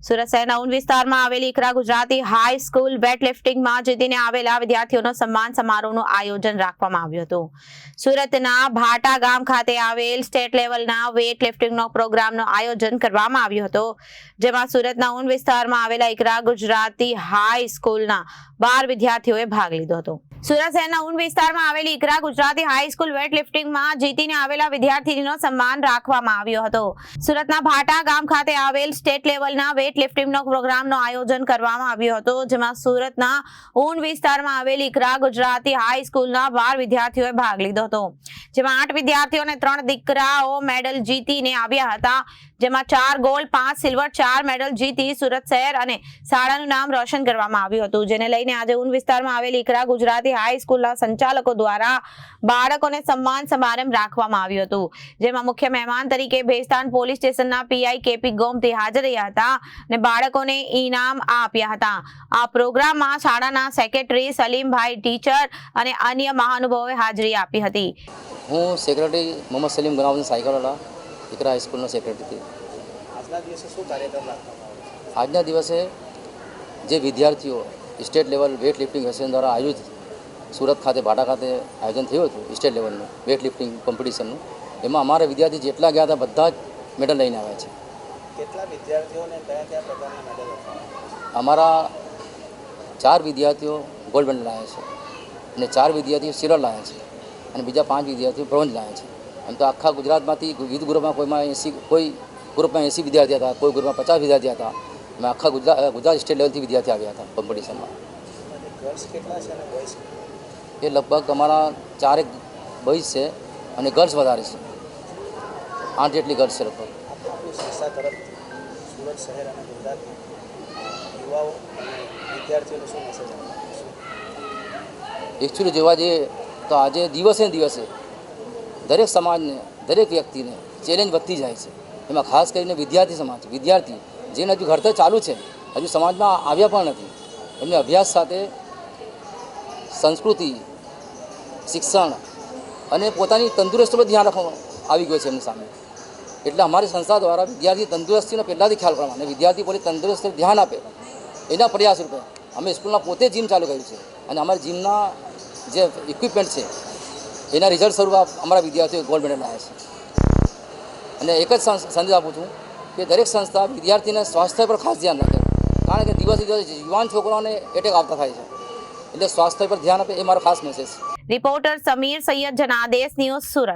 સુરત શહેરના ઊન વિસ્તારમાં આવેલી Iqra Gujarati high school weight લિફ્ટિંગમાં જીતીને આવેલા વિદ્યાર્થીઓનો સન્માન સમારોહનું આયોજન રાખવામાં આવ્યું હતું. સુરતના ભાટા ગામ ખાતે આવેલ સ્ટેટ લેવલના વેટ લિફ્ટિંગનો પ્રોગ્રામનું આયોજન કરવામાં આવ્યું હતું. જેમાં સુરતના ઊન વિસ્તારમાં આવેલા ઇકરા ગુજરાતી હાઈ સ્કૂલના બાર વિદ્યાર્થીઓએ ભાગ લીધો હતો. સુરત શહેરના ઉન વિસ્તારમાં આવેલી Iqra Gujarati high school weight લિફ્ટિંગમાં જીતીને આવેલા વિદ્યાર્થીનો સન્માન રાખવામાં આવ્યો હતો. સુરતના ભાટા ગામ ખાતે આવેલ સ્ટેટ લેવલના વેટ લિફ્ટિંગનો પ્રોગ્રામનો આયોજન કરવામાં આવ્યો હતો, જેમાં સુરતના ઉન વિસ્તારમાં આવેલી ઇકરા ગુજરાતી હાઈસ્કૂલના બાર વિદ્યાર્થીઓએ ભાગ લીધો હતો. જેમાં આઠ વિદ્યાર્થીઓ અને ત્રણ દીકરાઓ મેડલ જીતીને આવ્યા હતા, જેમાં ચાર ગોલ્ડ પાંચ સિલ્વર ચાર મેડલ જીતી સુરત શહેર અને શાળાનું નામ રોશન કરવામાં આવ્યું હતું. જેને લઈને આજે ઊન વિસ્તારમાં આવેલી ઇકરા ગુજરાતી હાઈ સ્કૂલના સંચાલકો દ્વારા બાળકોને સન્માન સમારંભ રાખવામાં આવ્યો હતો. જેમાં મુખ્ય મહેમાન તરીકે ભેસ્તાન પોલીસ સ્ટેશનના પીઆઈ કેપી ગોમતી હાજર રહ્યા હતા અને બાળકોને ઇનામ આપ્યા હતા. આ પ્રોગ્રામમાં શાળાના સેક્રેટરી સલીમભાઈ ટીચર અને અન્ય મહાનુભાવોએ હાજરી આપી હતી. હું સેક્રેટરી મોહમ્મદ સલીમ ગનાવન સાયકલવાળા દીકરા હાઈસ્કૂલનો સેક્રેટરી આજના દિવસે શું કાર્યક્રમ રાખવામાં આવ્યો આજના દિવસે જે વિદ્યાર્થીઓ state level wet lifting association દ્વારા આયોજિત સુરત ખાતે ભાટા ખાતે આયોજન થયું હતું સ્ટેટ લેવલનું વેટ લિફ્ટિંગ કોમ્પિટિશનનું એમાં અમારા વિદ્યાર્થી જેટલા ગયા હતા બધા જ મેડલ લઈને આવ્યા છે. કેટલા વિદ્યાર્થીઓને કયા કયા પ્રકારના મેડલ અમારા ચાર વિદ્યાર્થીઓ ગોલ્ડ મેડલ લાવ્યા છે અને ચાર વિદ્યાર્થીઓ સિલ્વર લાવ્યા છે અને બીજા પાંચ વિદ્યાર્થીઓ બ્રોન્ઝ લાવ્યા છે. એમ તો આખા ગુજરાતમાંથી વિવિધ ગ્રુપમાં કોઈમાં એંસી કોઈ ગ્રુપમાં એંસી વિદ્યાર્થી હતા કોઈ ગ્રુપમાં પચાસ વિદ્યાર્થી હતા. અમે આખા ગુજરાત ગુજરાત સ્ટેટ લેવલથી વિદ્યાર્થી આવ્યા હતા કોમ્પિટિશનમાં એ લગભગ અમારા ચારેક બોઈઝ છે અને ગર્લ્સ વધારે છે. આઠ જેટલી ગર્લ્સ છે લગભગ. એકચ્યુઅલી જોવા જઈએ તો આજે દિવસે ને દિવસે દરેક સમાજને દરેક વ્યક્તિને ચેલેન્જ વધતી જાય છે. એમાં ખાસ કરીને વિદ્યાર્થી સમાજ વિદ્યાર્થી જેને હજુ ઘડતર ચાલુ છે હજુ સમાજમાં આવ્યા પણ નથી. એમને અભ્યાસ સાથે સંસ્કૃતિ, શિક્ષણ અને પોતાની તંદુરસ્તી પર ધ્યાન રાખવામાં આવી ગયું છે એમની સામે. એટલે અમારી સંસ્થા દ્વારા વિદ્યાર્થી તંદુરસ્તીનો પહેલાંથી ખ્યાલ કરવામાં અને વિદ્યાર્થી પોતે તંદુરસ્તી ધ્યાન આપે એના પ્રયાસ રૂપે અમે સ્કૂલના પોતે જીમ ચાલુ કર્યું છે અને અમારી જીમના જે ઇક્વિપમેન્ટ છે, એના રિઝલ્ટ સ્વરૂપ અમારા વિદ્યાર્થીઓ ગોલ્ડ મેડલ લાવ્યા છે. અને એક જ સંદેશ આપું છું કે દરેક સંસ્થા વિદ્યાર્થીને સ્વાસ્થ્ય પર ખાસ ધ્યાન રાખે કારણ કે દિવસે દિવસે યુવાન છોકરાઓને એટેક આવતા થાય છે. એટલે સ્વાસ્થ્ય પર ધ્યાન આપે એ મારો ખાસ message reporter Samir Syed Janadesh news Surat